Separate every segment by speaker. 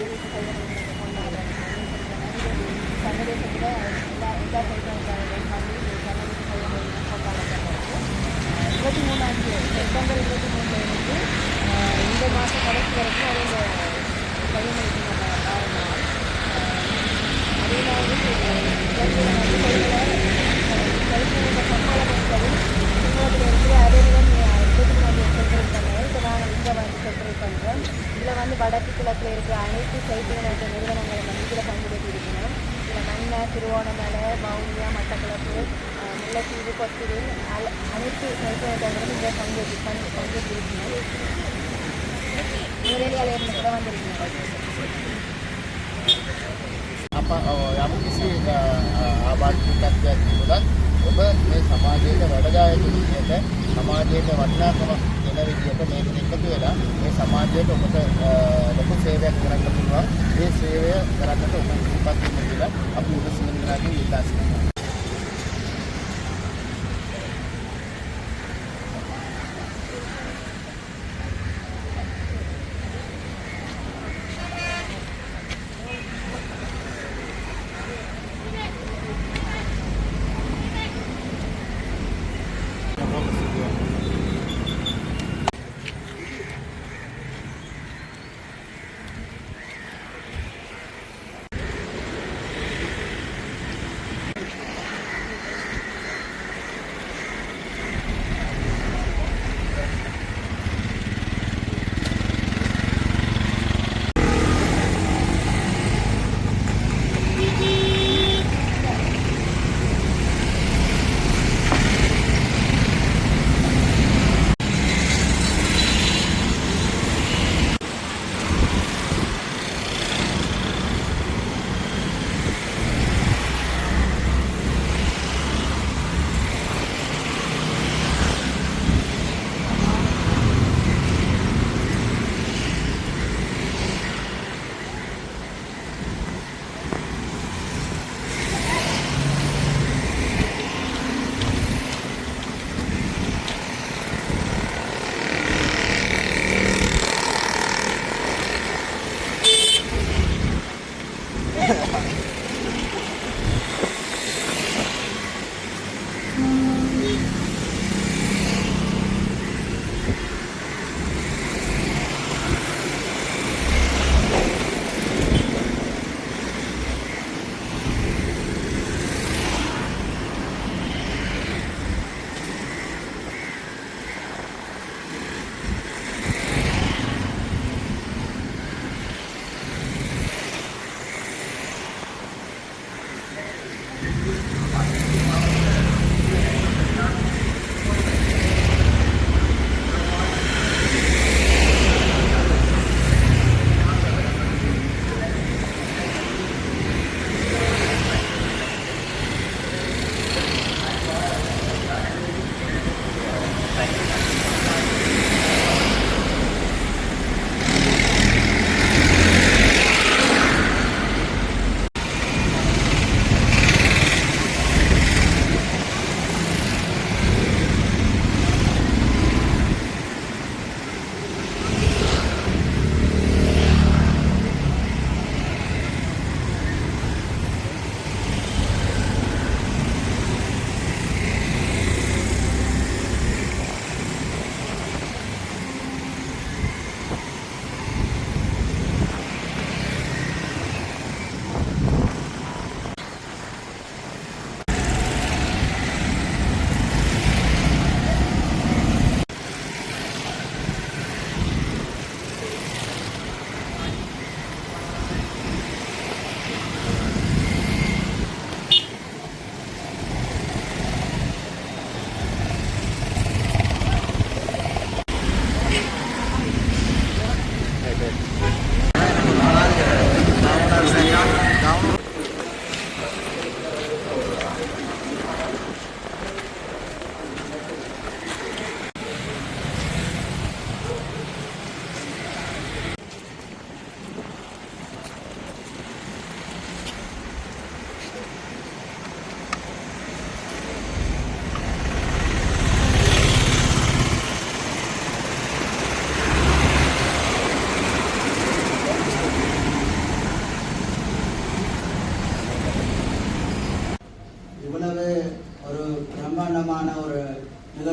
Speaker 1: அறிவிப்பு சர்வதேசத்தில் எல்லா எல்லா கைகளும் பண்ணி சர்வதேச கொண்டாடப்படுறது இருபத்தி மூணாம் தேதி செப்டம்பர் இருபத்தி மூணுலேருந்து இந்த மாதம் கடைசி வரைக்கும் அது வந்து வடக்கு கிழக்கில் இருக்கிற அனைத்து சைக்கிள் மற்றும் நிறுவனங்களும் வந்து இதில் பங்கெடுத்து இருக்கணும் இதில் மண்ணை திருவோணமலை வவுனியா மட்டக்களப்பு அஹ், முல்லைத்தீவு கொத்திரில் அல- அனைத்து சைக்கிள் நிறுவனங்களும் இதில் பங்கேற்று பங்கு பங்கேற்று இருக்கணும் நுரையீரல் இருந்து கூட வந்திருக்கீங்க
Speaker 2: අප යම් කිසි ආබාධිතත්වයක් තිබුණත් ඔබ මේ සමාජයට වැඩදායක විදිහට සමාජයට වටිනාකම දෙන විදිහට මේකට එකතු වෙලා මේ සමාජයට ඔබට අ, ලොකු සේවයක් කරන්න පුළුවන්. මේ සේවය කරන්නට ඔබ ඉදිරිපත් වෙන්න කියලා අපි උදෙසින්නාගේ ඉල්ලා සිටිනවා.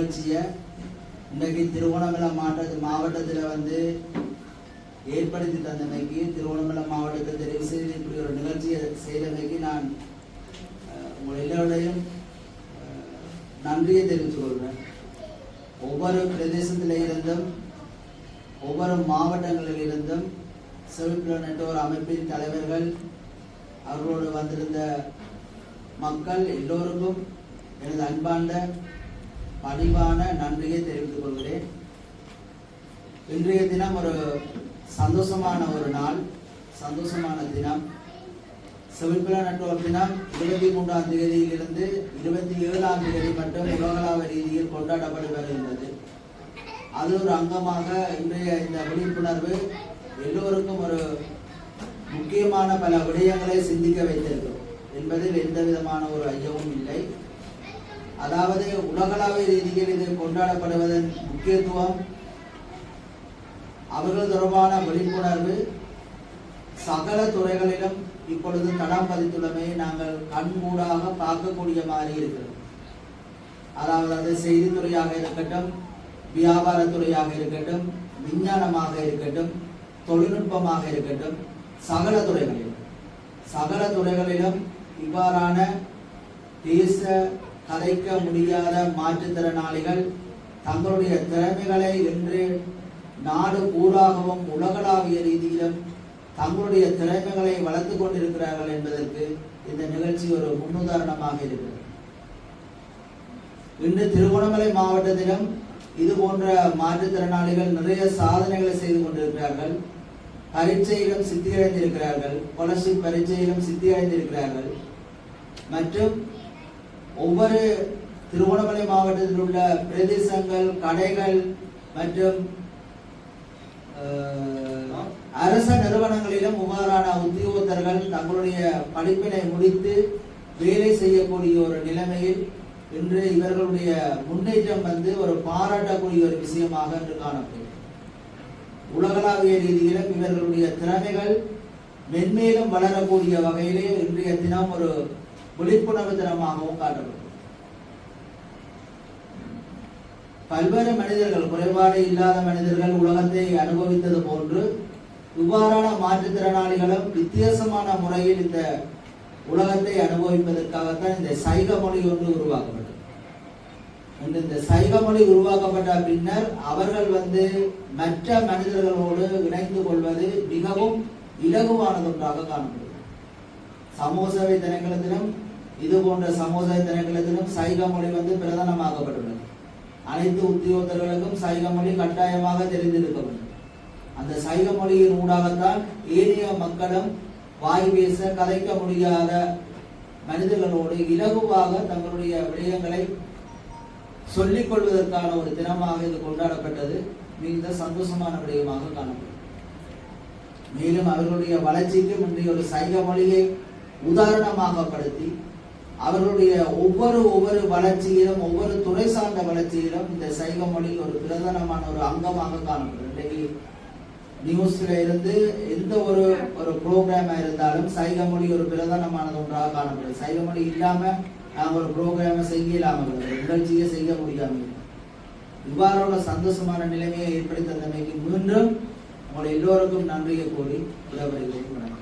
Speaker 3: நிகழ்ச்சியை இன்றைக்கு திருவோணமலை மாவட்ட மாவட்டத்தில் வந்து ஏற்படுத்தி தந்தமைக்கு திருவண்ணாமலை மாவட்டத்தை தெரிவு செய்து இப்படி ஒரு நிகழ்ச்சியை செய்தமைக்கு நான் உங்கள் எல்லோருடையும் நன்றியை தெரிவித்து கொள்கிறேன். ஒவ்வொரு பிரதேசத்தில் இருந்தும் ஒவ்வொரு மாவட்டங்களில் இருந்தும் செவிப்புலன் என்ற அமைப்பின் தலைவர்கள் அவர்களோடு வந்திருந்த மக்கள் எல்லோருக்கும் எனது அன்பாண்ட பணிவான நன்றியை தெரிவித்துக் கொள்கிறேன். இன்றைய தினம் ஒரு சந்தோஷமான ஒரு நாள் சந்தோஷமான தினம். செவிப்புல நெட்வொர்க் தினம் இருபத்தி மூன்றாம் தேதியிலிருந்து இருபத்தி ஏழாம் தேதி மட்டும் உலகளாவ ரீதியில் கொண்டாடப்பட்டு வருகின்றது அது ஒரு அங்கமாக இன்றைய இந்த விழிப்புணர்வு எல்லோருக்கும் ஒரு முக்கியமான பல விடயங்களை சிந்திக்க வைத்திருக்கும். என்பதில் எந்த விதமான ஒரு ஐயமும் இல்லை. அதாவது உலகளாவிய ரீதியில் இது கொண்டாடப்படுவதன் முக்கியத்துவம் அவர்கள் தொடர்பான விழிப்புணர்வு சகல துறைகளிலும் இப்பொழுது தடம் பதித்துள்ளமையை நாங்கள் கண்கூடாக பார்க்கக்கூடிய மாதிரி இருக்கிறது. அதாவது அது செய்தித்துறையாக இருக்கட்டும் வியாபாரத்துறையாக இருக்கட்டும் விஞ்ஞானமாக இருக்கட்டும் தொழில்நுட்பமாக இருக்கட்டும் சகல துறைகளிலும். சகல துறைகளிலும் இவ்வாறான தேச கதைக்க முடியாத மாற்றுத்திறனாளிகள் தங்களுடைய திறமைகளை இன்று நாடு பூராகவும் உலகளாவிய ரீதியிலும் தங்களுடைய திறமைகளை வளர்த்து கொண்டிருக்கிறார்கள் என்பதற்கு இந்த நிகழ்ச்சி ஒரு முன்னுதாரணமாக இருக்கிறது. இன்று திருகோணமலை மாவட்டத்திலும் இது போன்ற மாற்றுத்திறனாளிகள் நிறைய சாதனைகளை செய்து கொண்டிருக்கிறார்கள். பரீட்சையிலும் சித்தியடைந்திருக்கிறார்கள். ஸ்காலர்ஷிப் பரீட்சையிலும் சித்தியடைந்திருக்கிறார்கள். மற்றும் ஒவ்வொரு திருகோணமலை மாவட்டத்தில் உள்ள பிரதேசங்கள் கடைகள் மற்றும் அரச நிறுவனங்களிலும் இவ்வாறான உத்தியோகத்தர்கள் தங்களுடைய படிப்பினை முடித்து வேலை செய்யக்கூடிய ஒரு நிலைமையில் இன்று இவர்களுடைய முன்னேற்றம் வந்து ஒரு பாராட்டக்கூடிய ஒரு விஷயமாக இன்று காணப்படும் உலகளாவிய ரீதியிலும் இவர்களுடைய திறமைகள் மென்மேலும் வளரக்கூடிய வகையிலே இன்றைய தினம் ஒரு விழிப்புணர்வு தினமாகவும் காட்டப்படும் பல்வேறு மனிதர்கள் குறைபாடு இல்லாத மனிதர்கள் உலகத்தை அனுபவித்தது போன்று இவ்வாறான மாற்றுத்திறனாளிகளும் வித்தியாசமான முறையில் இந்த உலகத்தை அனுபவிப்பதற்காகத்தான் இந்த சைக மொழி ஒன்று உருவாக்கப்பட்டது. இந்த சைக மொழி உருவாக்கப்பட்ட பின்னர் அவர்கள் வந்து மற்ற மனிதர்களோடு இணைந்து கொள்வது மிகவும் இலகுவானது ஒன்றாக காணப்படுகிறது. சமூக சேவை திணைக்களத்திலும் இது போன்ற சமுதாய திணைக்களத்திலும் சைக மொழி வந்து பிரதானமாக்கப்பட்டுள்ளது. அனைத்து உத்தியோகத்தர்களுக்கும் சைக மொழி கட்டாயமாக தெரிந்திருக்க வேண்டும் அந்த சைக மொழியின் ஊடாகத்தான் ஏனைய மக்களும் வாய் பேச கதைக்க முடியாத மனிதர்களோடு இலகுவாக தங்களுடைய விடயங்களை சொல்லிக் கொள்வதற்கான ஒரு தினமாக இது கொண்டாடப்பட்டது. மிகுந்த சந்தோஷமான விடயமாக காணப்படும் மேலும் அவர்களுடைய வளர்ச்சிக்கு இன்றைய ஒரு சைக மொழியை உதாரணமாக படுத்தி அவர்களுடைய ஒவ்வொரு ஒவ்வொரு வளர்ச்சியிலும் ஒவ்வொரு துறை சார்ந்த வளர்ச்சியிலும் இந்த சைவ மொழி ஒரு பிரதானமான ஒரு அங்கமாக காணப்படும் இன்றைக்கு நியூஸ்ல இருந்து எந்த ஒரு ஒரு ப்ரோக்ராமா இருந்தாலும் சைவ மொழி ஒரு பிரதானமானது ஒன்றாக காணப்படும் சைவ மொழி இல்லாம நாங்கள் ஒரு ப்ரோக்ராமை செய்யலாம நிகழ்ச்சியை செய்ய முடியாமல் இவ்வாறான சந்தோஷமான நிலைமையை ஏற்படுத்தி தந்தமைக்கு மீண்டும் உங்களை எல்லோருக்கும் நன்றியை கூறி விடைபெறுகிறேன்.